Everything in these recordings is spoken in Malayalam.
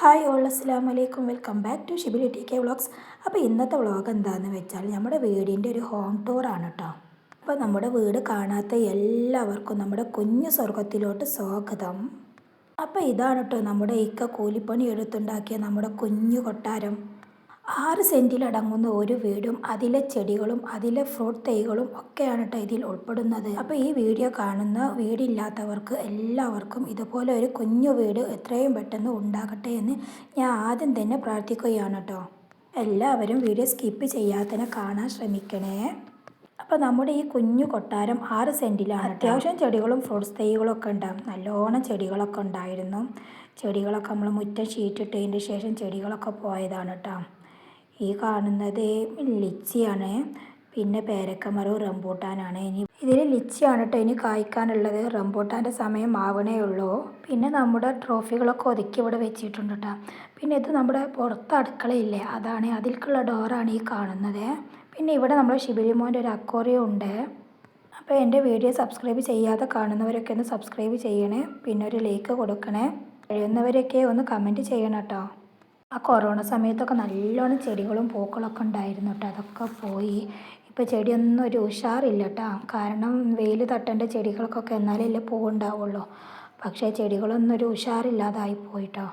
ഹായ് ഓൾ അസ്സാം വലൈക്കും welcome back to Shibili T K vlogs. അപ്പോൾ ഇന്നത്തെ വ്ളോഗ് എന്താണെന്ന് വെച്ചാൽ നമ്മുടെ വീടിന്റെ ഒരു ഹോം ടൂറാണ് കേട്ടോ അപ്പോൾ നമ്മുടെ വീട് കാണാത്ത എല്ലാവർക്കും നമ്മുടെ കുഞ്ഞു സ്വർഗത്തിലോട്ട് സ്വാഗതം. അപ്പോൾ ഇതാണ് കേട്ടോ നമ്മുടെ ഇക്ക കൂലിപ്പണി എടുത്തുണ്ടാക്കിയ നമ്മുടെ കുഞ്ഞു കൊട്ടാരം. ആറ് സെന്റിലടങ്ങുന്ന ഒരു വീടും അതിലെ ചെടികളും അതിലെ ഫ്രൂട്ട് തൈകളും ഒക്കെയാണ് കേട്ടോ ഇതിൽ ഉൾപ്പെടുന്നത്. അപ്പോൾ ഈ വീഡിയോ കാണുന്ന വീടില്ലാത്തവർക്ക് എല്ലാവർക്കും ഇതുപോലെ ഒരു കുഞ്ഞു വീട് എത്രയും പെട്ടെന്ന് ഉണ്ടാകട്ടെ എന്ന് ഞാൻ ആദ്യം തന്നെ പ്രാർത്ഥിക്കുകയാണ് കേട്ടോ എല്ലാവരും വീഡിയോ സ്കിപ്പ് ചെയ്യാത്തതിനെ കാണാൻ ശ്രമിക്കണേ. അപ്പോൾ നമ്മുടെ ഈ കുഞ്ഞു കൊട്ടാരം ആറ് സെന്റിലാണ് അത്യാവശ്യം ചെടികളും ഫ്രൂട്ട്സ് തൈകളും ഒക്കെ ഉണ്ടാകും നല്ലോണം ചെടികളൊക്കെ ഉണ്ടായിരുന്നു. ചെടികളൊക്കെ നമ്മൾ മുറ്റം ഷീറ്റിട്ടതിന്റെ ശേഷം ചെടികളൊക്കെ പോയതാണ് കേട്ടോ ഈ കാണുന്നത് ലിച്ചിയാണ്. പിന്നെ പേരക്കമരവും റംബൂട്ടാനാണ്. ഇനി ഇതിൽ ലിച്ചിയാണ് കേട്ടോ ഇനി കായ്ക്കാനുള്ളത്. റംബൂട്ടാന്റെ സമയം ആവണേ ഉള്ളൂ. പിന്നെ നമ്മുടെ ട്രോഫികളൊക്കെ ഒതുക്കി ഇവിടെ വെച്ചിട്ടുണ്ട് കേട്ടോ പിന്നെ ഇത് നമ്മുടെ പുറത്ത് അടുക്കളയില്ലേ? അതാണ് അതിലേക്കുള്ള ഡോറാണ് ഈ കാണുന്നത്. പിന്നെ ഇവിടെ നമ്മുടെ ശിബിലിമോന്റെ ഒരു അക്വറിയം ഉണ്ട്. അപ്പോൾ എന്റെ വീഡിയോ സബ്സ്ക്രൈബ് ചെയ്യാതെ കാണുന്നവരൊക്കെ ഒന്ന് സബ്സ്ക്രൈബ് ചെയ്യണേ. പിന്നെ ഒരു ലൈക്ക് കൊടുക്കണേ. കഴിയുന്നവരൊക്കെ ഒന്ന് കമന്റ് ചെയ്യണം കേട്ടോ ആ കൊറോണ സമയത്തൊക്കെ നല്ലോണം ചെടികളും പൂക്കളൊക്കെ ഉണ്ടായിരുന്നു കേട്ടോ അതൊക്കെ പോയി. ഇപ്പോൾ ചെടിയൊന്നും ഒരു ഉഷാറില്ല കേട്ടോ കാരണം വെയിൽ തട്ടേണ്ട ചെടികൾക്കൊക്കെ എന്നാലല്ലേ പൂവുണ്ടാവുള്ളൂ. പക്ഷേ ചെടികളൊന്നും ഒരു ഉഷാറില്ലാതായി പോയിട്ടോ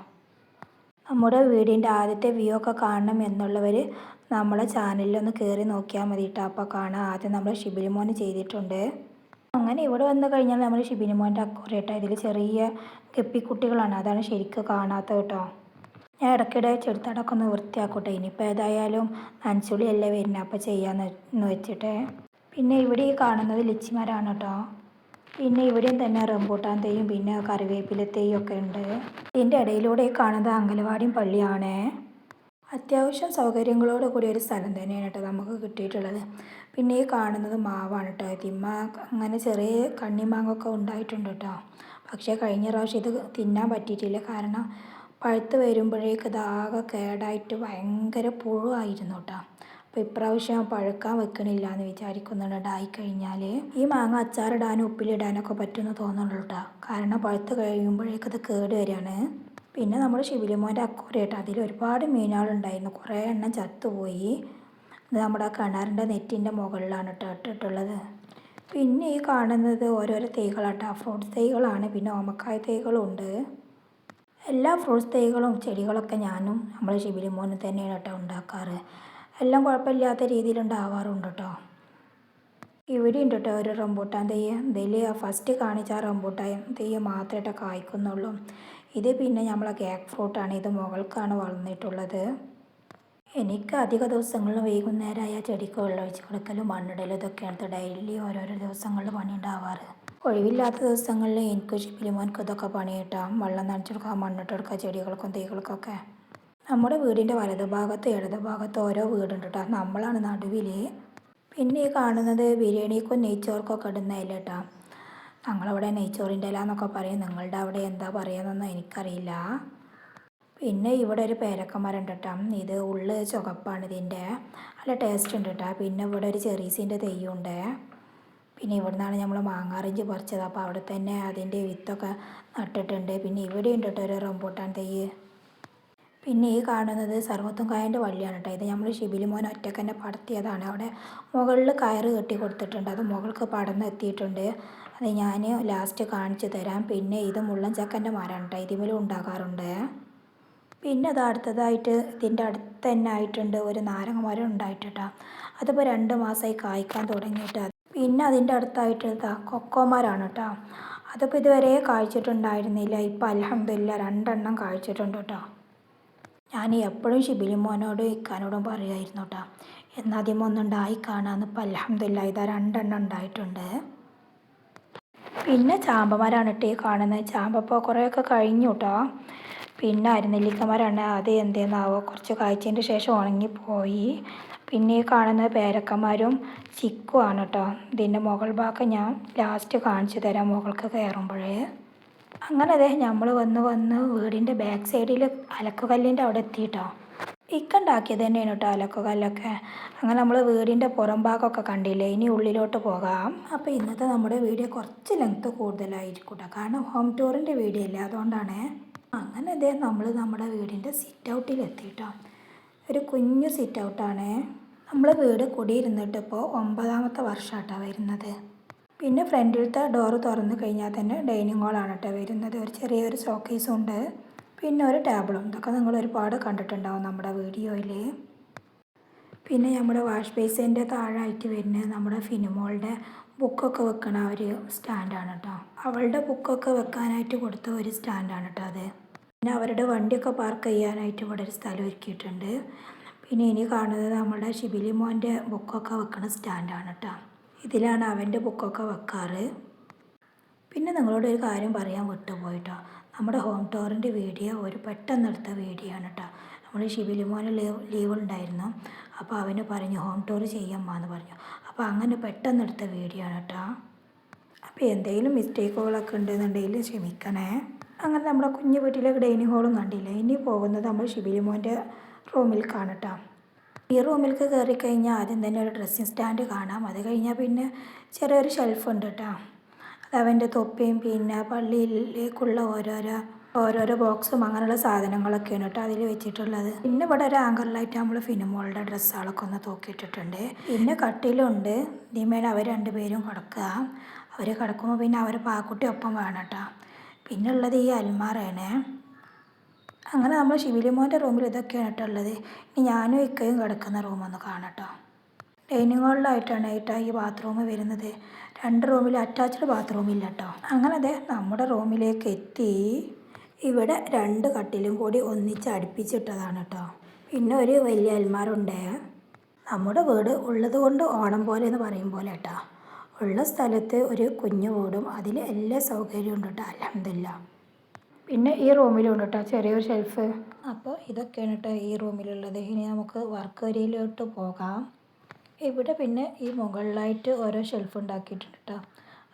നമ്മുടെ വീടിന്റെ ആദ്യത്തെ വ്യൂ ഒക്കെ കാണണം എന്നുള്ളവർ നമ്മളെ ചാനലിലൊന്ന് കയറി നോക്കിയാൽ മതി കേട്ടോ അപ്പോൾ കാണാം. ആദ്യം നമ്മൾ ഷിബിലിമോൻ ചെയ്തിട്ടുണ്ട്. അങ്ങനെ ഇവിടെ വന്നു കഴിഞ്ഞാൽ നമ്മൾ ഷിബിനിമോന്റെ അക്കുറേട്ടോ ഇതിൽ ചെറിയ ഗപ്പിക്കുട്ടികളാണ്. അതാണ് ശരിക്കും കാണാത്തത് കേട്ടോ ഞാൻ ഇടയ്ക്കിടെ ചെറുത്തടക്കം ഒന്ന് വൃത്തിയാക്കട്ടെ. ഇനിയിപ്പോൾ ഏതായാലും നനച്ചുള്ളിയല്ലേ വരുന്നത് അപ്പോൾ ചെയ്യാമെന്ന് വെച്ചിട്ട്. പിന്നെ ഇവിടെ ഈ കാണുന്നത് ലിച്ചിമരാണ് കേട്ടോ. പിന്നെ ഇവിടെയും തന്നെ റംബൂട്ടാൻ തേയും പിന്നെ കറിവേപ്പില തേയും ഒക്കെ ഉണ്ട്. ഇതിന്റെ ഇടയിലൂടെ കാണുന്നത് അംഗലവാടിയും പള്ളിയാണ്. അത്യാവശ്യം സൗകര്യങ്ങളോട് കൂടി ഒരു സ്ഥലം തന്നെയാണ് കേട്ടോ നമുക്ക് കിട്ടിയിട്ടുള്ളത്. പിന്നെ ഈ കാണുന്നത് മാവാണ് കേട്ടോ. തിമ്മ അങ്ങനെ ചെറിയ കണ്ണിമാങ്ങൊക്കെ ഉണ്ടായിട്ടുണ്ട് കേട്ടോ. പക്ഷേ കഴിഞ്ഞ പ്രാവശ്യം ഇത് തിന്നാൻ പറ്റിയിട്ടില്ല. കാരണം പഴുത്ത് വരുമ്പോഴേക്ക് ഇതാകെ കേടായിട്ട് ഭയങ്കര പുഴുവായിരുന്നു കേട്ടോ അപ്പോൾ ഇപ്രാവശ്യം പഴുക്കാൻ വെക്കണില്ല എന്ന് വിചാരിക്കുന്നുണ്ട് ആയിക്കഴിഞ്ഞാൽ ഈ മാങ്ങ അച്ചാറിടാനും ഉപ്പിലിടാനൊക്കെ പറ്റുമെന്ന് തോന്നുന്നുള്ളൂ കേട്ടോ കാരണം പഴുത്ത് കഴിയുമ്പോഴേക്കത് കേട് വരികയാണ്. പിന്നെ നമ്മൾ ശിവലിമോന്റെ അക്കൂരേട്ടോ അതിൽ ഒരുപാട് മീനുകളുണ്ടായിരുന്നു. കുറേ എണ്ണം ചത്തുപോയി. നമ്മുടെ കിണറിന്റെ നെറ്റിന്റെ മുകളിലാണ് കേട്ടോ ഇട്ടിട്ടുള്ളത്. പിന്നെ ഈ കാണുന്നത് ഓരോരോ തൈകളാട്ടോ. ഫ്രൂട്ട്സ് തൈകളാണ് പിന്നെ ഓമക്കായ തൈകളും ഉണ്ട് എല്ലാ ഫ്രൂട്ട്സ് തൈകളും ചെടികളൊക്കെ ഞാനും ഷിബിലി മോനെ തന്നെയാണ് കേട്ടോ ഉണ്ടാക്കാറ്. എല്ലാം കുഴപ്പമില്ലാത്ത രീതിയിൽ ഉണ്ടാവാറുണ്ട് കേട്ടോ. ഇവിടെ ഉണ്ട് കേട്ടോ ഒരു റംബൂട്ടാൻ തെയ്യ് ഇതിൽ ഫസ്റ്റ് കാണിച്ച റംബൂട്ടാൻ തെയ്യ് മാത്രമേ കായ്ക്കുന്നുള്ളൂ. ഇത് പിന്നെ നമ്മളെ കേക്ക് ഫ്രൂട്ടാണ് ഇത് മുകൾക്കാണ് വളർന്നിട്ടുള്ളത്. എനിക്ക് അധിക ദിവസങ്ങളിൽ വൈകുന്നേരമായ ചെടിക്ക് വെള്ളം ഒഴിച്ച് കൊടുക്കലും മണ്ണിടലും ഇതൊക്കെയാണ് ഡെയിലി ഓരോരോ ദിവസങ്ങളിൽ പണി ഉണ്ടാവാറ്. ഒഴിവില്ലാത്ത ദിവസങ്ങളിൽ എനിക്ക് ഷിപ്പിലിമോൻക്ക് ഇതൊക്കെ പണിയിട്ടാം. വെള്ളം നനച്ചെടുക്കുക മണ്ണിട്ടെടുക്കുക ചെടികൾക്കും തൈകൾക്കൊക്കെ. നമ്മുടെ വീടിന്റെ വലതുഭാഗത്ത് ഇടതുഭാഗത്ത് ഓരോ വീടുണ്ട് കേട്ടോ നമ്മളാണ് നടുവിൽ പിന്നെ ഈ കാണുന്നത് ബിരിയാണിക്കും നെയ്ച്ചോർക്കൊക്കെ ഇടുന്ന ഇല കേട്ടോ ഞങ്ങളവിടെ നെയ്ച്ചോറിന്റെ ഇല എന്നൊക്കെ പറയും. നിങ്ങളുടെ അവിടെ എന്താ പറയുന്നതെന്ന് എനിക്കറിയില്ല. പിന്നെ ഇവിടെ ഒരു പേരക്കമരം കേട്ടോ ഇത് ഉള്ളു ചുവപ്പാണ് ഇതിന്റെ നല്ല ടേസ്റ്റ് ഉണ്ട് കേട്ടോ പിന്നെ ഇവിടെ ഒരു ചെറീസിന്റെ തെയ്യുണ്ട്. പിന്നെ ഇവിടെ നിന്നാണ് നമ്മൾ മാങ്ങാറിഞ്ച് പറിച്ചത്. അപ്പോൾ അവിടെ തന്നെ അതിന്റെ വിത്തൊക്കെ നട്ടിട്ടുണ്ട്. പിന്നെ ഇവിടെ ഉണ്ട് കേട്ടോ ഒരു റംബൂട്ടാൻ തൈ. പിന്നെ ഈ കാണുന്നത് സർവത്തും കായന്റെ വള്ളിയാണ് കേട്ടോ. ഇത് നമ്മൾ ഷിബിലി മോൻ ഒറ്റയ്ക്ക് തന്നെ പടത്തിയതാണ്. അവിടെ മുകളിൽ കയറ് കെട്ടി കൊടുത്തിട്ടുണ്ട്. അത് മുകൾക്ക് പടർന്ന് എത്തിയിട്ടുണ്ട്. അത് ഞാൻ ലാസ്റ്റ് കാണിച്ചു തരാം. പിന്നെ ഇത് മുള്ളൻ ചക്കന്റെ മരമാണ് കേട്ടോ. ഇതിമേലും ഉണ്ടാകാറുണ്ട്. പിന്നെ അത് അടുത്തതായിട്ട് ഇതിന്റെ അടുത്ത് തന്നെ ആയിട്ടുണ്ട് ഒരു നാരങ്ങ മരം ഉണ്ടായിട്ടാ അതിപ്പോൾ രണ്ട് മാസമായി കായ്ക്കാൻ തുടങ്ങിയിട്ട് പിന്നെ അതിന്റെ അടുത്തായിട്ട് ഇതാ കൊക്കോമാരാണ് കേട്ടോ അതിപ്പോൾ ഇതുവരെ കായ്ച്ചിട്ടുണ്ടായിരുന്നില്ല ഇപ്പോൾ അലഹമില്ല രണ്ടെണ്ണം കായ്ച്ചിട്ടുണ്ട് കേട്ടോ. ഞാൻ എപ്പോഴും ഷിബിലിമോനോട് ഇക്കാനോടും പറയുമായിരുന്നു കേട്ടോ. എന്നാദ്യം ഒന്നുണ്ടായി കാണാമെന്ന് ഇപ്പം അലഹമില്ല ഇതാ രണ്ടെണ്ണം ഉണ്ടായിട്ടുണ്ട്. പിന്നെ ചാമ്പമരാണ് കേട്ടോ ഈ കാണുന്നത്. ചാമ്പ ഇപ്പോൾ കുറേയൊക്കെ കഴിഞ്ഞു കേട്ടോ. പിന്നെ അരുന്നെല്ലിക്കമാരാണ്. അത് എന്തേന്നാവോ കുറച്ച് കാഴ്ചേന്റെ ശേഷം ഉണങ്ങിപ്പോയി. പിന്നെ ഈ കാണുന്ന പേരക്കന്മാരും ചിക്കുമാണ് കേട്ടോ ഇതിന്റെ മുകൾ ഭാഗം ഞാൻ ലാസ്റ്റ് കാണിച്ചു തരാം മുകൾക്ക് കയറുമ്പോഴേ. അങ്ങനെ അതെ നമ്മൾ വന്ന് വന്ന് വീടിന്റെ ബാക്ക് സൈഡിൽ അലക്കുകല്ലിന്റെ അവിടെ എത്തിയിട്ടോ ഇക്ക ഉണ്ടാക്കിയത് തന്നെയാണ് കേട്ടോ അലക്കുകല്ലൊക്കെ. അങ്ങനെ നമ്മൾ വീടിന്റെ പുറം ഭാഗമൊക്കെ കണ്ടില്ലേ ഇനി ഉള്ളിലോട്ട് പോകാം. അപ്പോൾ ഇന്നത്തെ നമ്മുടെ വീഡിയോ കുറച്ച് ലെങ്ത്ത് കൂടുതലായിരിക്കും കേട്ടോ കാരണം ഹോം ടൂറിന്റെ വീഡിയോ ഇല്ല അതുകൊണ്ടാണ്. അങ്ങനെ അതേ നമ്മൾ നമ്മുടെ വീടിന്റെ സിറ്റ് ഔട്ടിൽ എത്തിയിട്ടോ ഒരു കുഞ്ഞു സിറ്റ് ഔട്ടാണ് നമ്മൾ വീട് കുടിയിരുന്നിട്ട് ഇപ്പോൾ ഒമ്പതാമത്തെ വർഷമായിട്ടാണ് വരുന്നത്. പിന്നെ ഫ്രണ്ടിലത്തെ ഡോറ് തുറന്നു കഴിഞ്ഞാൽ തന്നെ ഡൈനിങ് ഹോളാണ് കേട്ടോ വരുന്നത്. ഒരു ചെറിയൊരു ഷോക്കേസും ഉണ്ട്. പിന്നെ ഒരു ടേബിളും ഇതൊക്കെ നിങ്ങൾ ഒരുപാട് കണ്ടിട്ടുണ്ടാവും നമ്മുടെ വീഡിയോയിൽ പിന്നെ നമ്മുടെ വാഷ് ബേസിന്റെ താഴായിട്ട് വരുന്നത് നമ്മുടെ ഫിനിമോളുടെ ബുക്കൊക്കെ വെക്കണ ഒരു സ്റ്റാൻഡാണ് കേട്ടോ അവളുടെ ബുക്കൊക്കെ വെക്കാനായിട്ട് കൊടുത്ത ഒരു സ്റ്റാൻഡാണ് കേട്ടോ അത്. പിന്നെ അവരുടെ വണ്ടിയൊക്കെ പാർക്ക് ചെയ്യാനായിട്ട് ഇവിടെ ഒരു സ്ഥലം ഒരുക്കിയിട്ടുണ്ട്. പിന്നെ ഇനി കാണുന്നത് നമ്മുടെ ഷിബിലി മോന്റെ ബുക്കൊക്കെ വെക്കണ സ്റ്റാൻഡാണ് കേട്ടോ ഇതിലാണ് അവന്റെ ബുക്കൊക്കെ വെക്കാറ്. പിന്നെ നിങ്ങളോട് ഒരു കാര്യം പറയാൻ വിട്ടുപോയിട്ടോ നമ്മുടെ ഹോം ടോറിന്റെ വീഡിയോ ഒരു പെട്ടെന്ന് എടുത്ത വീഡിയോ ആണ് കേട്ടോ നമ്മൾ ഷിബിലിമോന് ലീവ് ലീവ് ഉണ്ടായിരുന്നു. അപ്പോൾ അവന് പറഞ്ഞു ഹോം ടൂർ ചെയ്യാമ്മ എന്ന് പറഞ്ഞു. അപ്പോൾ അങ്ങനെ പെട്ടെന്ന് എടുത്ത വീഡിയോ ആണ് കേട്ടോ അപ്പോൾ എന്തെങ്കിലും മിസ്റ്റേക്കുകളൊക്കെ ഉണ്ടെന്നുണ്ടെങ്കിൽ ക്ഷമിക്കണേ. അങ്ങനെ നമ്മുടെ കുഞ്ഞു വീട്ടിലെ ഡൈനിങ് ഹോളും കണ്ടില്ല? ഇനി പോകുന്നത് നമ്മൾ ഷിബിലിമോന്റെ റൂമിൽ കാണട്ടോ ഈ റൂമിലേക്ക് കയറി കഴിഞ്ഞാൽ ആദ്യം തന്നെ ഒരു ഡ്രസ്സിങ് സ്റ്റാൻഡ് കാണാം. അത് കഴിഞ്ഞാൽ പിന്നെ ചെറിയൊരു ഷെൽഫ് ഉണ്ട് കേട്ടോ. അത് അവന്റെ തൊപ്പിയും പിന്നെ പള്ളിയിലേക്കുള്ള ഓരോരോ ഓരോരോ ബോക്സും അങ്ങനെയുള്ള സാധനങ്ങളൊക്കെയാണ് കേട്ടോ അതിൽ വെച്ചിട്ടുള്ളത്. പിന്നെ ഇവിടെ ഒരു ആങ്കറിലായിട്ട് നമ്മൾ ഫിനിമോളുടെ ഡ്രസ്സുകളൊക്കെ ഒന്ന് തൂക്കിയിട്ടിട്ടുണ്ട്. പിന്നെ കട്ടിലുണ്ട്. ഇനിമേൽ അവർ രണ്ടുപേരും കിടക്കുക. അവർ കിടക്കുമ്പോൾ പിന്നെ അവർ പാക്കുട്ടി ഒപ്പം വേണം കേട്ടോ. പിന്നെ ഉള്ളത് ഈ അൽമാറയാണ് അങ്ങനെ നമ്മൾ ശിവലിമോന്റെ റൂമിൽ ഇതൊക്കെയാണ് കേട്ടോ ഉള്ളത്. ഇനി ഞാനും ഇക്കയും കിടക്കുന്ന റൂമൊന്ന് കാണട്ടോ. ഡൈനിങ് ഹോളിലായിട്ടാണ് ഏട്ടാ ഈ ബാത്റൂം വരുന്നത്. രണ്ട് റൂമിൽ അറ്റാച്ച്ഡ് ബാത്റൂം ഇല്ല കേട്ടോ. അങ്ങനെ അതെ നമ്മുടെ റൂമിലേക്ക് എത്തി. ഇവിടെ രണ്ട് കട്ടിലും കൂടി ഒന്നിച്ച് അടുപ്പിച്ചിട്ടതാണ് കേട്ടോ. പിന്നെ ഒരു വലിയ അൽമാരുണ്ട് നമ്മുടെ വീട് ഉള്ളത് കൊണ്ട് ഓണം പോലെ എന്ന് പറയും പോലെ കേട്ടോ. ഉള്ള സ്ഥലത്ത് ഒരു കുഞ്ഞു വീടും അതിൽ എല്ലാ സൗകര്യവും ഉണ്ട് കേട്ടോ അലഹമില്ല പിന്നെ ഈ റൂമിലുണ്ട് കേട്ടോ ചെറിയൊരു ഷെൽഫ്. അപ്പോൾ ഇതൊക്കെയാണ് കേട്ടോ ഈ റൂമിലുള്ളത്. ഇനി നമുക്ക് വർക്ക് ഏരിയയിലോട്ട് പോകാം. ഇവിടെ പിന്നെ ഈ മുകളിലായിട്ട് ഓരോ ഷെൽഫ് ഉണ്ടാക്കിയിട്ടുണ്ട് കേട്ടോ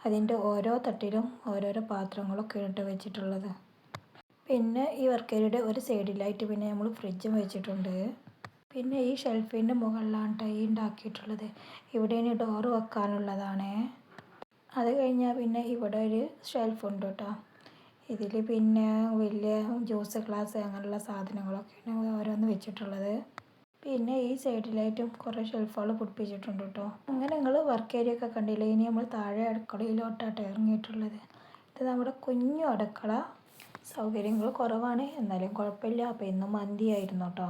അതിന്റെ ഓരോ തട്ടിലും ഓരോരോ പാത്രങ്ങളൊക്കെ ഇട്ട് വെച്ചിട്ടുള്ളത്. പിന്നെ ഈ വർക്ക് ഏരിയയുടെ ഒരു സൈഡിലായിട്ട് പിന്നെ നമ്മൾ ഫ്രിഡ്ജും വെച്ചിട്ടുണ്ട്. പിന്നെ ഈ ഷെൽഫിന്റെ മുകളിലാണ് ടൈ ഉണ്ടാക്കിയിട്ടുള്ളത്. ഇവിടെ ഇനി ഡോർ വെക്കാനുള്ളതാണ്. അത് കഴിഞ്ഞാൽ പിന്നെ ഇവിടെ ഒരു ഷെൽഫ് ഉണ്ട് കേട്ടോ ഇതിൽ പിന്നെ വലിയ ജ്യൂസ് ഗ്ലാസ് അങ്ങനെയുള്ള സാധനങ്ങളൊക്കെയാണ് ഓരോന്ന് വെച്ചിട്ടുള്ളത്. പിന്നെ ഈ സൈഡിലായിട്ടും കുറേ ഷെൽഫുകൾ പിടിപ്പിച്ചിട്ടുണ്ട് കേട്ടോ അങ്ങനെ നിങ്ങൾ വർക്ക് ഏരിയ ഒക്കെ കണ്ടില്ലേ? ഇനി നമ്മൾ താഴെ അടുക്കളയിലോട്ടാട്ടോ ഇറങ്ങിയിട്ടുള്ളത്. ഇത് നമ്മുടെ കുഞ്ഞു അടുക്കള. സൗകര്യങ്ങൾ കുറവാണ്. എന്നാലും കുഴപ്പമില്ല. അപ്പോൾ ഇന്നും മന്തിയായിരുന്നു കേട്ടോ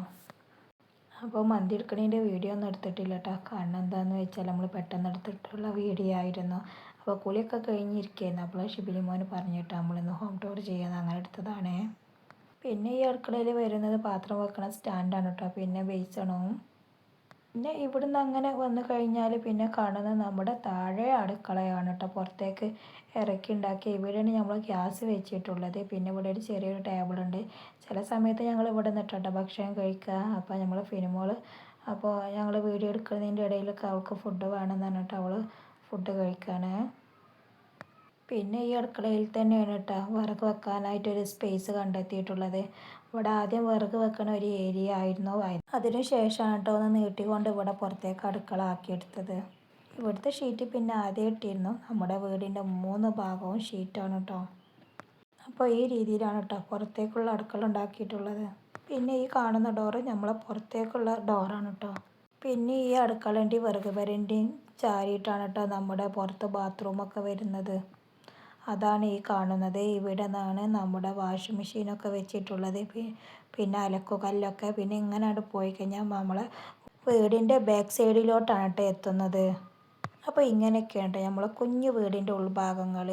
അപ്പോൾ മന്തി എടുക്കണതിന്റെ വീഡിയോ ഒന്നും എടുത്തിട്ടില്ല കേട്ടോ കാരണം എന്താണെന്ന് വെച്ചാൽ നമ്മൾ പെട്ടെന്ന് എടുത്തിട്ടുള്ള വീഡിയോ ആയിരുന്നു. അപ്പോൾ കുളിയൊക്കെ കഴിഞ്ഞിരിക്കുകയായിരുന്നു അപ്പോൾ ഷിബിലി മോന് പറഞ്ഞിട്ട് നമ്മളിന്ന് ഹോം ടൂർ ചെയ്യുന്നത് അങ്ങനെ എടുത്തതാണ്. പിന്നെ ഈ അടുക്കളയിൽ വരുന്നത് പാത്രം വെക്കണ സ്റ്റാൻഡാണ് കേട്ടോ പിന്നെ ബേസണും പിന്നെ ഇവിടുന്ന് അങ്ങനെ വന്നു കഴിഞ്ഞാൽ പിന്നെ കാണുന്നത് നമ്മുടെ താഴെ അടുക്കളയാണ് കേട്ടോ. പുറത്തേക്ക് ഇറക്കി ഉണ്ടാക്കി. ഇവിടെയാണ് നമ്മൾ ഗ്യാസ് വെച്ചിട്ടുള്ളത്. പിന്നെ ഇവിടെ ഒരു ചെറിയൊരു ടേബിളുണ്ട് ചില സമയത്ത് ഞങ്ങൾ ഇവിടെ നിന്നിട്ടോ ഭക്ഷണം കഴിക്കുക. അപ്പോൾ ഞങ്ങൾ ഫിനിമോൾ അപ്പോൾ ഞങ്ങൾ വീഡിയോ എടുക്കുന്നതിന്റെ ഇടയിലൊക്കെ അവൾക്ക് ഫുഡ് വേണമെന്ന് പറഞ്ഞിട്ട് അവൾ ഫുഡ് കഴിക്കുകയാണ് പിന്നെ ഈ അടുക്കളയിൽ തന്നെയാണ് കേട്ടോ വിറക് വെക്കാനായിട്ടൊരു സ്പേസ് കണ്ടെത്തിയിട്ടുള്ളത്. ഇവിടെ ആദ്യം വിറക് വെക്കണ ഒരു ഏരിയ ആയിരുന്നു. അതിന് അതിനുശേഷമാണ് കേട്ടോ ഒന്ന് നീട്ടിക്കൊണ്ട് ഇവിടെ പുറത്തേക്ക് അടുക്കള ആക്കിയെടുത്തത് ഇവിടുത്തെ ഷീറ്റ് പിന്നെ ആദ്യം ഇട്ടിരുന്നു. നമ്മുടെ വീടിന്റെ മൂന്ന് ഭാഗവും ഷീറ്റാണ് കേട്ടോ അപ്പോൾ ഈ രീതിയിലാണ് കേട്ടോ പുറത്തേക്കുള്ള അടുക്കള ഉണ്ടാക്കിയിട്ടുള്ളത്. പിന്നെ ഈ കാണുന്ന ഡോറ് നമ്മളെ പുറത്തേക്കുള്ള ഡോറാണ് കേട്ടോ പിന്നെ ഈ അടുക്കളേന്റെയും വിറക് വരേന്റെയും ചാരിയിട്ടാണ് കേട്ടോ നമ്മുടെ പുറത്ത് ബാത്റൂമൊക്കെ വരുന്നത്. അതാണ് ഈ കാണുന്നത്. ഇവിടെ നിന്നാണ് നമ്മുടെ വാഷിംഗ് മെഷീനൊക്കെ വെച്ചിട്ടുള്ളത്. പിന്നെ അലക്കുകല്ലൊക്കെ പിന്നെ ഇങ്ങനെ പോയി കഴിഞ്ഞാൽ നമ്മളെ വീടിന്റെ ബാക്ക് സൈഡിലോട്ടാണ് കേട്ടോ എത്തുന്നത്. അപ്പോൾ ഇങ്ങനെയൊക്കെയാണ് നമ്മളെ കുഞ്ഞു വീടിന്റെ ഉൾഭാഗങ്ങൾ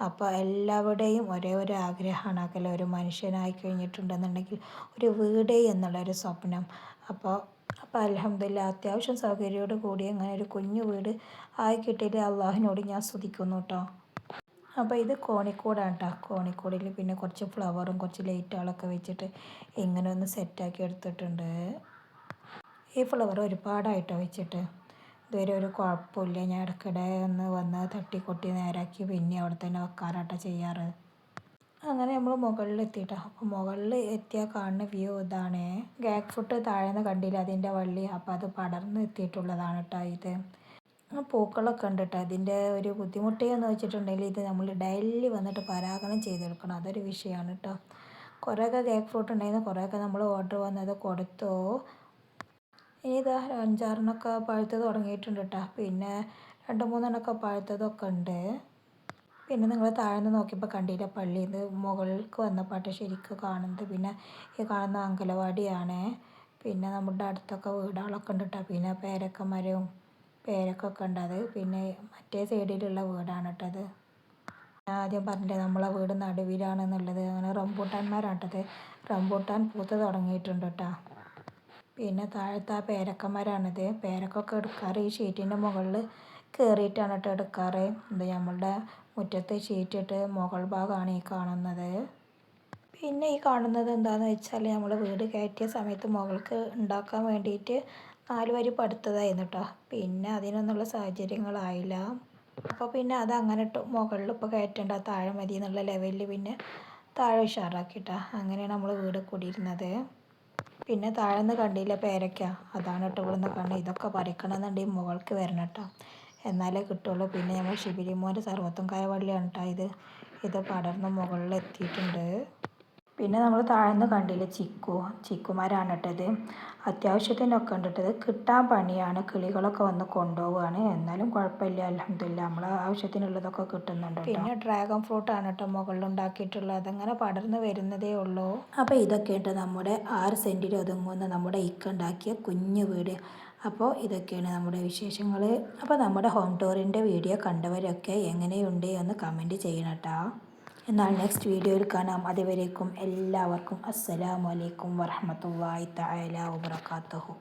അപ്പോൾ എല്ലാവരുടെയും ഒരേ ഒരു ആഗ്രഹമാണ് അകലെ ഒരു മനുഷ്യനായി കഴിഞ്ഞിട്ടുണ്ടെന്നുണ്ടെങ്കിൽ ഒരു വീട് എന്നുള്ളൊരു സ്വപ്നം. അപ്പോൾ അപ്പോൾ അലഹമില്ല അത്യാവശ്യം സൗകര്യമോട് കൂടി അങ്ങനെ ഒരു കുഞ്ഞു വീട് ആയി കിട്ടിയിട്ട് അള്ളാഹിനോട് ഞാൻ സ്തുതിക്കുന്നു കേട്ടോ അപ്പോൾ ഇത് കോണിക്കോടാണ് കേട്ടോ കോണിക്കോടിൽ പിന്നെ കുറച്ച് ഫ്ലവറും കുറച്ച് ലൈറ്റുകളൊക്കെ വെച്ചിട്ട് ഇങ്ങനെ ഒന്ന് സെറ്റാക്കി എടുത്തിട്ടുണ്ട്. ഈ ഫ്ലവർ ഒരുപാടായിട്ടോ വെച്ചിട്ട്. ഇതുവരെ ഒരു കുഴപ്പമില്ല. ഞാൻ ഇടയ്ക്കിടെ ഒന്ന് വന്ന് തട്ടിക്കൊട്ടി നേരാക്കി പിന്നെ അവിടെ തന്നെ വെക്കാറാട്ടോ ചെയ്യാറ്. അങ്ങനെ നമ്മൾ മുകളിൽ എത്തിയിട്ടോ. അപ്പോൾ മുകളിൽ എത്തിയാൽ കാണുന്ന വ്യൂ ഇതാണ്. ഗാക്ക് ഫുട്ട് നിന്ന് കണ്ടില്ല അതിന്റെ വള്ളി. അപ്പോൾ അത് പടർന്ന് എത്തിയിട്ടുള്ളതാണ് കേട്ടോ ഇത്. പൂക്കളൊക്കെ ഉണ്ട് കേട്ടോ അതിന്റെ ഒരു ബുദ്ധിമുട്ട് എന്ന് വെച്ചിട്ടുണ്ടെങ്കിൽ ഇത് നമ്മൾ ഡെയിലി വന്നിട്ട് പരാഗണം ചെയ്തെടുക്കണം. അതൊരു വിഷയമാണ് കേട്ടോ. കുറേയൊക്കെ കേക്ക് ഫ്രൂട്ട് ഉണ്ടായിരുന്നു. കുറേയൊക്കെ നമ്മൾ ഓർഡർ വന്നത് കൊടുത്തു. ഇനി ഇതാ അഞ്ചാറിനൊക്കെ പഴുത്ത് തുടങ്ങിയിട്ടുണ്ട് കേട്ടോ. പിന്നെ രണ്ട് മൂന്നെണ്ണമൊക്കെ പഴുത്തതൊക്കെ ഉണ്ട്. പിന്നെ നിങ്ങൾ താഴ്ന്ന് നോക്കിയപ്പോൾ കണ്ടില്ല പള്ളിയിൽ നിന്ന് മുകളിലേക്ക് വന്നപ്പാട്ട് ശരിക്കും കാണുന്നത്. പിന്നെ ഈ കാണുന്ന അങ്കലവാടിയാണ്. പിന്നെ നമ്മുടെ അടുത്തൊക്കെ വീടുകളൊക്കെ ഉണ്ട് കേട്ടോ. പിന്നെ പേരക്ക മരവും പേരക്കൊക്കെ ഉണ്ട്. അത് പിന്നെ മറ്റേ സൈഡിലുള്ള വീടാണ് കേട്ടത് ഞാൻ ആദ്യം പറഞ്ഞില്ലേ നമ്മളെ വീട് നടുവിലാണെന്നുള്ളത്. അങ്ങനെ റംബൂട്ടാന്മാരാട്ടത് റംബൂട്ടാൻ പൂത്ത് തുടങ്ങിയിട്ടുണ്ട് കേട്ടോ. പിന്നെ താഴത്തെ ആ പേരക്കന്മാരാണിത്. പേരക്കൊക്കെ എടുക്കാറ്. ഈ ഷീറ്റിന്റെ മുകളിൽ കയറിയിട്ടാണ് കേട്ടോ എടുക്കാറ്. ഇത് നമ്മളുടെ മുറ്റത്ത് ഷീറ്റിട്ട് മുകൾ ഭാഗമാണ് ഈ കാണുന്നത്. പിന്നെ ഈ കാണുന്നത് എന്താണെന്ന് വെച്ചാൽ നമ്മൾ വീട് കയറ്റിയ സമയത്ത് മുകൾക്ക് ഉണ്ടാക്കാൻ വേണ്ടിയിട്ട് നാല് വരി പടുത്തതായിരുന്നു കേട്ടോ പിന്നെ അതിനൊന്നുള്ള സാഹചര്യങ്ങളായില്ല. അപ്പോൾ പിന്നെ അത് അങ്ങനെ ഇട്ടു മുകളിൽ ഇപ്പോൾ കയറ്റേണ്ട താഴെ മതി എന്നുള്ള ലെവലിൽ പിന്നെ താഴെ ഉഷാറാക്കിട്ടാ അങ്ങനെയാണ് നമ്മൾ വീട് കൂടിയിരുന്നത്. പിന്നെ താഴെ നിന്ന് കണ്ടില്ല പേരയ്ക്ക. അതാണ് കേട്ടോ ഇവിടുന്ന് കണ്ട് ഇതൊക്കെ പറിക്കണമെന്നുണ്ടെങ്കിൽ മുകൾക്ക് വരണം കേട്ടോ എന്നാലേ കിട്ടുള്ളൂ. പിന്നെ നമ്മൾ ശിബിരിമോന്റെ സർവത്തും കായ വള്ളിയാണ് കേട്ടോ ഇത്. ഇത് പടർന്ന് മുകളിൽ എത്തിയിട്ടുണ്ട് പിന്നെ നമ്മൾ താഴ്ന്ന് കണ്ടില്ല ചിക്കു ചിക്കുമാരാണ് ഇട്ടത് അത്യാവശ്യത്തിനൊക്കെ ഉണ്ടിട്ടത് കിട്ടാൻ പണിയാണ്. കിളികളൊക്കെ വന്ന് കൊണ്ടുപോവുകയാണ്. എന്നാലും കുഴപ്പമില്ല അലഹമില്ല നമ്മൾ ആവശ്യത്തിനുള്ളതൊക്കെ കിട്ടുന്നുണ്ട് പിന്നെ ഡ്രാഗൺ ഫ്രൂട്ടാണ് കേട്ടോ മുകളിൽ ഉണ്ടാക്കിയിട്ടുള്ളത് അതങ്ങനെ പടർന്ന് വരുന്നതേ ഉള്ളൂ. അപ്പോൾ ഇതൊക്കെയുണ്ട് നമ്മുടെ ആറ് സെന്റിൽ ഒതുങ്ങുന്ന നമ്മുടെ ഇക്ക ഉണ്ടാക്കിയ കുഞ്ഞു വീട്. അപ്പോൾ ഇതൊക്കെയാണ് നമ്മുടെ വിശേഷങ്ങൾ. അപ്പോൾ നമ്മുടെ ഹോം ടൂറിന്റെ വീഡിയോ കണ്ടവരൊക്കെ എങ്ങനെയുണ്ട് എന്ന് കമന്റ് ചെയ്യണം കേട്ടോ. എന്നാൽ നെക്സ്റ്റ് വീഡിയോയിൽ കാണാം. അതുവരേക്കും എല്ലാവർക്കും അസ്സലാമലൈക്കും വറഹമത്തല്ലാഹി തആല വബറകാതുഹു